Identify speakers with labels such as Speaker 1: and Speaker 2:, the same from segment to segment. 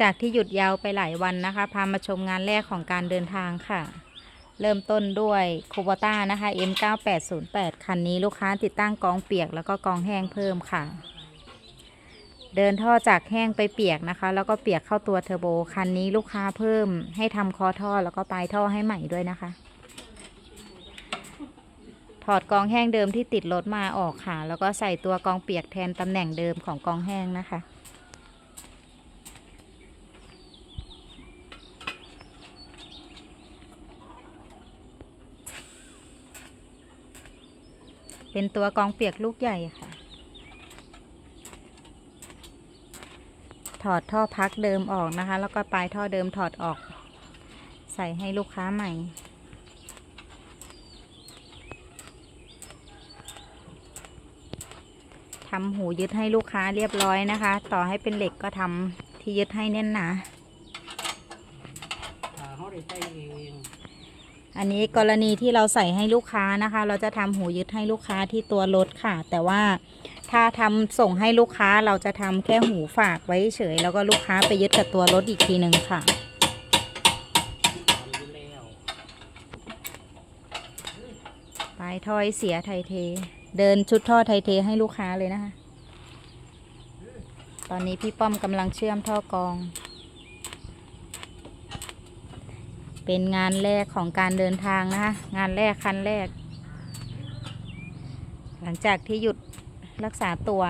Speaker 1: จากที่หยุดยาวไปหลายวันนะคะ พามาชมงานแรกของการเดินทางค่ะ เริ่มต้นด้วยโคบต้านะคะ M9808 คันนี้ลูกค้าติดตั้งกองเปียกแล้วก็กองแห้งเพิ่มค่ะ เดินท่อจากแห้งไปเปียกนะคะ แล้วก็เปียกเข้าตัวเทอร์โบ คันนี้ลูกค้าเพิ่มให้ทำคอท่อแล้วก็ปลายท่อให้ใหม่ด้วยนะคะ ถอดกองแห้งเดิมที่ติดรถมาออกค่ะ แล้วก็ใส่ตัวกองเปียกแทนตำแหน่งเดิมของกองแห้งนะคะ เป็นตัวกองเปียกลูกใหญ่ค่ะ ถอดท่อพักเดิมออกนะคะ แล้วก็ปลายท่อเดิมถอดออก ใส่ให้ลูกค้าใหม่ ทำหูยึดให้ลูกค้าเรียบร้อยนะคะ ต่อให้เป็นเหล็กก็ทำที่ยึดให้แน่นหนา
Speaker 2: เขาได้ใส่เอง
Speaker 1: อันนี้กรณีที่เราใส่ให้ลูกค้านะคะ เราจะทำหูยึดให้ลูกค้าที่ตัวรถค่ะ แต่ว่าถ้าทำส่งให้ลูกค้าเราจะทำแค่หูฝากไว้เฉย แล้วก็ลูกค้าไปยึดกับตัวรถอีกทีหนึ่งค่ะ
Speaker 2: ทำอยู่แล้ว
Speaker 1: ปลายถ้อยเสียไทยเท เดินชุดท่อไทยเทให้ลูกค้าเลยนะคะ ตอนนี้พี่ป้อมกำลังเชื่อมท่อกรอง เป็นงานแรกของการเดินทางนะคะ งานแรกคันแรก หลังจากที่หยุดรักษาตัว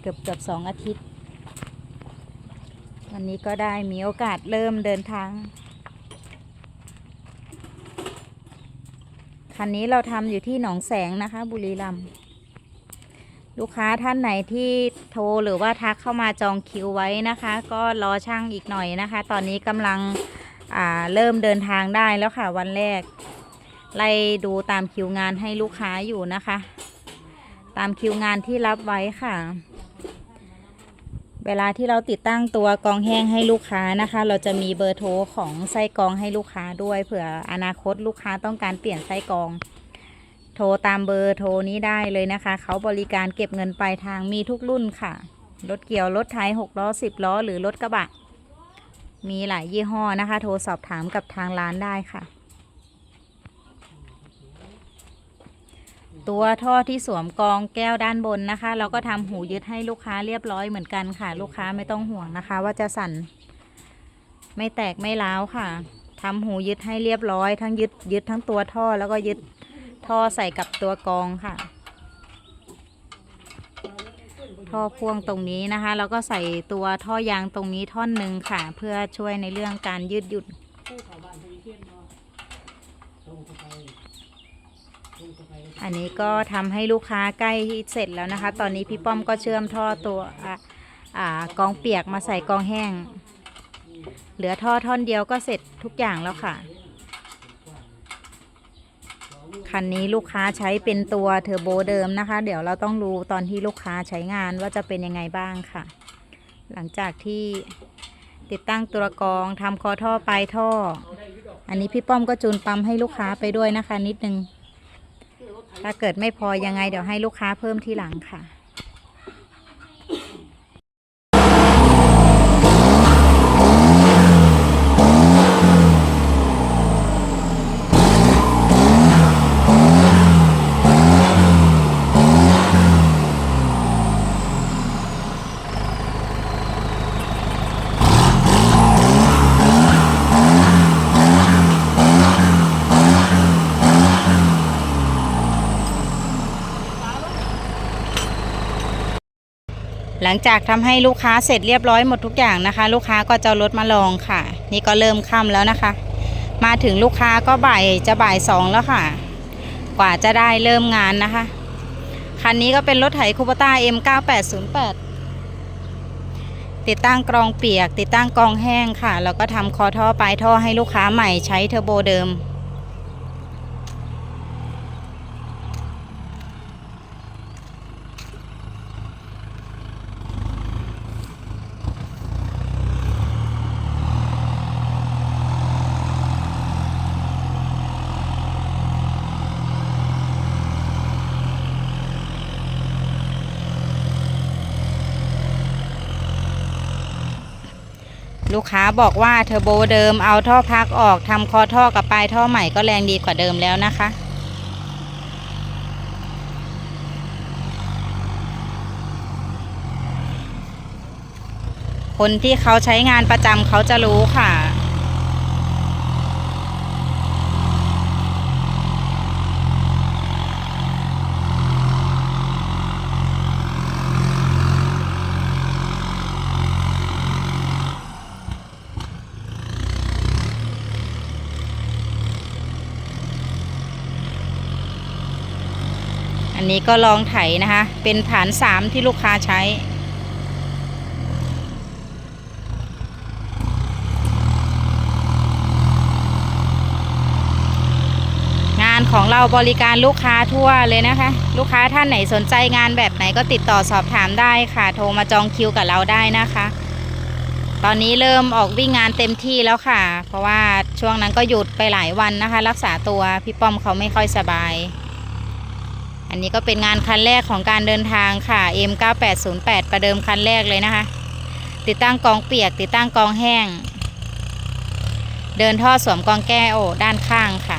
Speaker 1: เกือบเกือบสองอาทิตย์ วันนี้ก็ได้มีโอกาสเริ่มเดินทาง คันนี้เราทำอยู่ที่หนองแสงนะคะ บุรีรัมย์ ลูกค้าท่านไหนที่โทรหรือว่าทักเข้ามาจองคิวไว้นะคะ ก็รอช่างอีกหน่อยนะคะ ตอนนี้กำลังเริ่มเดินทางได้แล้วค่ะวันแรก ไล่ดูตามคิวงานให้ลูกค้าอยู่นะคะ ตามคิวงานที่รับไว้ค่ะ เวลาที่เราติดตั้งตัวกองแห้งให้ลูกค้านะคะ เราจะมีเบอร์โทรของไส้กองให้ลูกค้าด้วยเผื่ออนาคตลูกค้าต้องการเปลี่ยนไส้กอง โทรตามเบอร์โทรนี้ได้เลยนะคะ เขาบริการเก็บเงินปลายทางมีทุกรุ่นค่ะ รถเกี่ยว รถไถหกล้อสิบล้อ หรือรถกระบะ มีหลายยี่ห้อนะคะ โทรสอบถามกับทางร้านได้ค่ะ ตัวท่อที่สวมกองแก้วด้านบนนะคะ เราก็ทำหูยึดให้ลูกค้าเรียบร้อยเหมือนกันค่ะ ลูกค้าไม่ต้องห่วงนะคะ ว่าจะสั่น ไม่แตกไม่ร้าวค่ะทำหูยึดให้เรียบร้อย ทั้งยึดยึดทั้งตัวท่อแล้วก็ยึด ท่อใส่กับตัวกองค่ะ ท่อพ่วงตรงนี้นะคะ แล้วก็ใส่ตัวท่อยางตรงนี้ท่อนหนึ่งค่ะ เพื่อช่วยในเรื่องการยืดหยุ่นอันนี้ก็ทำให้ลูกค้าใกล้เสร็จแล้วนะคะ ตอนนี้พี่ป้อมก็เชื่อมท่อตัวอะอ่ากองเปียกมาใส่กองแห้ง เหลือท่อท่อนเดียวก็เสร็จทุกอย่างแล้วค่ะ คันนี้ลูกค้าใช้เป็นตัวเทอร์โบเดิมนะคะ เดี๋ยวเราต้องดูตอนที่ลูกค้าใช้งานว่าจะเป็นยังไงบ้างค่ะ หลังจากที่ติดตั้งตัวกรองทำคอท่อปลายท่อ อันนี้พี่ป้อมก็จูนปั๊มให้ลูกค้าไปด้วยนะคะ นิดนึง ถ้าเกิดไม่พอยังไงเดี๋ยวให้ลูกค้าเพิ่มทีหลังค่ะ หลังจากทำให้ลูกค้าเสร็จเรียบร้อยหมดทุกอย่างนะคะ ลูกค้าก็จะรถมาลองค่ะ นี่ก็เริ่มค่ำแล้วนะคะ มาถึงลูกค้าก็บ่ายจะบ่ายสองแล้วค่ะ กว่าจะได้เริ่มงานนะคะ คันนี้ก็เป็นรถไถคูปต้า M9808 ติดตั้งกรองเปียก ติดตั้งกรองแห้งค่ะ แล้วก็ทำคอท่อปลายท่อให้ลูกค้าใหม่ใช้เทอร์โบเดิม ลูกค้าบอกว่าเทอร์โบเดิมเอาท่อพักออกทำคอท่อกับปลายท่อใหม่ก็แรงดีกว่าเดิมแล้วนะคะคนที่เขาใช้งานประจำเขาจะรู้ค่ะ อันนี้ก็ลองไถนะคะ เป็นฐานสามที่ลูกค้าใช้ งานของเราบริการลูกค้าทั่วเลยนะคะ ลูกค้าท่านไหนสนใจงานแบบไหนก็ติดต่อสอบถามได้ค่ะ โทรมาจองคิวกับเราได้นะคะ ตอนนี้เริ่มออกวิ่งงานเต็มที่แล้วค่ะ เพราะว่าช่วงนั้นก็หยุดไปหลายวันนะคะ รักษาตัวพี่ป้อมเขาไม่ค่อยสบาย อันนี้ก็เป็นงานคันแรกของการเดินทางค่ะ M9808 ประเดิมคันแรกเลยนะคะ ติดตั้งกองเปียก ติดตั้งกองแห้ง เดินท่อสวมกองแก้วด้านข้างค่ะ